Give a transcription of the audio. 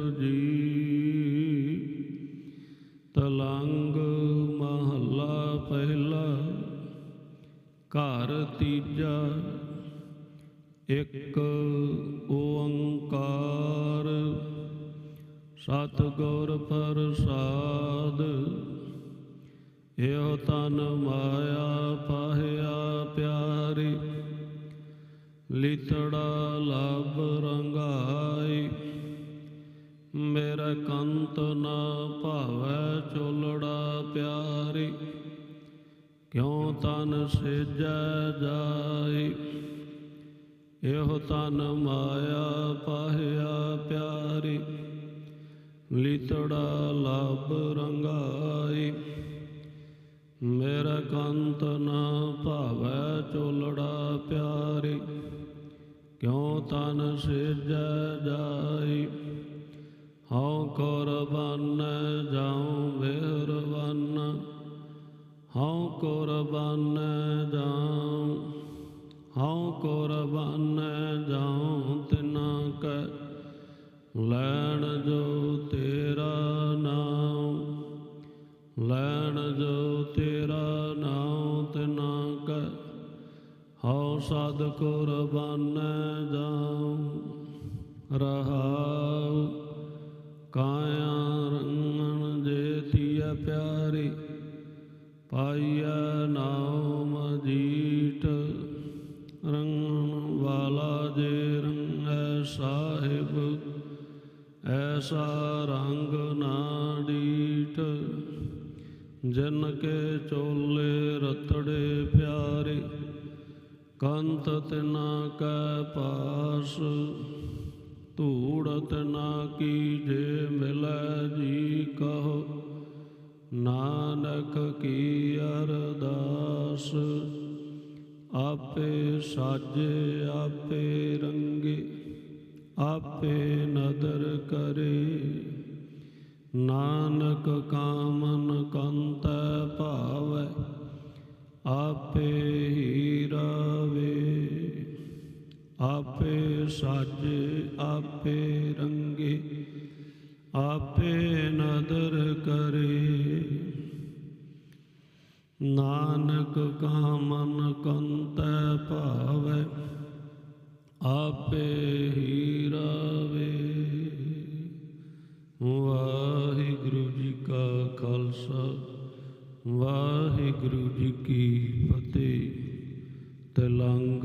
ਜੀ। ਤਲੰਗ ਮਹੱਲਾ ਪਹਿਲਾ, ਘਰ ਤੀਜਾ, ਇੱਕ ਓੰਕਾਰ। ਸਤਿਗੁਰ ਪ੍ਰਸਾਦ, ਇਹੋ ਤਨ ਮਾਇਆ ਪਾਹਿਆ ਪਿਆਰੀ। ਲਿਤੜਾ ਲਬ ਤਨ ਸਿਜੈ ਜਾਈ, ਇਹੋ ਤਨ ਮਾਇਆ ਪਾਹਿਆ ਪਿਆਰੀ, ਲਿਤੜਾ ਲਬ ਰੰਗਾਈ। ਮੇਰਾ ਕੰਤ ਨਾ ਭਾਵੈ ਚੋਲੜਾ ਪਿਆਰੀ, ਕਿਉ ਤਨ ਸਿਜੈ ਜਾਈ? ਹਉ ਕੁਰਬਾਨ ਜਾਉ ਹਉ ਕੁਰਬਾਨ ਜਾਉ, ਹਉ ਕੁਰਬਾਨ ਜਾਉ, ਤਿਨਾ ਕੈ ਲੈਣ ਜੋ ਤੇਰਾ ਨਾਮ ਲੈਣ ਜੋ ਤੇਰਾ ਨਾਮ ਤਿਨਾ ਕੈ ਹਉ ਸਦ ਕੁਰਬਾਨ ਜਾਉ, ਰਹਾਉ ਕਾਇਆ ਰੰਗਣ ਜੇ ਤੀਆ ਪਿਆਰੀ। ਪਾਈਐ ਨਾਉ ਮਜੀਠ ਰੰਗਣ ਵਾਲਾ ਜੇ ਰੰਗੈ ਸਾਹਿਬ, ਐਸਾ ਰੰਗ ਨਾ ਡੀਠ। ਜਨ ਕੇ ਚੋਲੇ ਰਤੜੇ ਪਿਆਰੇ, ਕੰਤ ਤਿਨਾ ਕੈ ਪਾਸ ਧੂੜਤ ਨਾ ਕੀ ਅਰਦਾਸ। ਆਪੇ ਸਾਜੇ, ਆਪੇ ਰੰਗੇ, ਆਪੇ ਨਦਰ ਕਰੇ। ਨਾਨਕ ਕਾਮਨ ਕੰਤ ਭਾਵੈ, ਆਪੇ ਹੀ ਰਾਵੇ ਆਪੇ ਸਾਜੇ, ਆਪੇ ਰੰਗੇ, ਆਪੇ ਨਦਰ ਕਰੇ। ਨਾਨਕ ਕਾਮਨ ਕੰਤ ਭਾਵੈ, ਆਪੇ ਹੀ ਰਾਵੇ। ਵਾਹਿਗੁਰੂ ਜੀ ਕਾ ਖਾਲਸਾ, ਵਾਹਿਗੁਰੂ ਜੀ ਕੀ ਫਤਿਹ। ਤਲੰਗ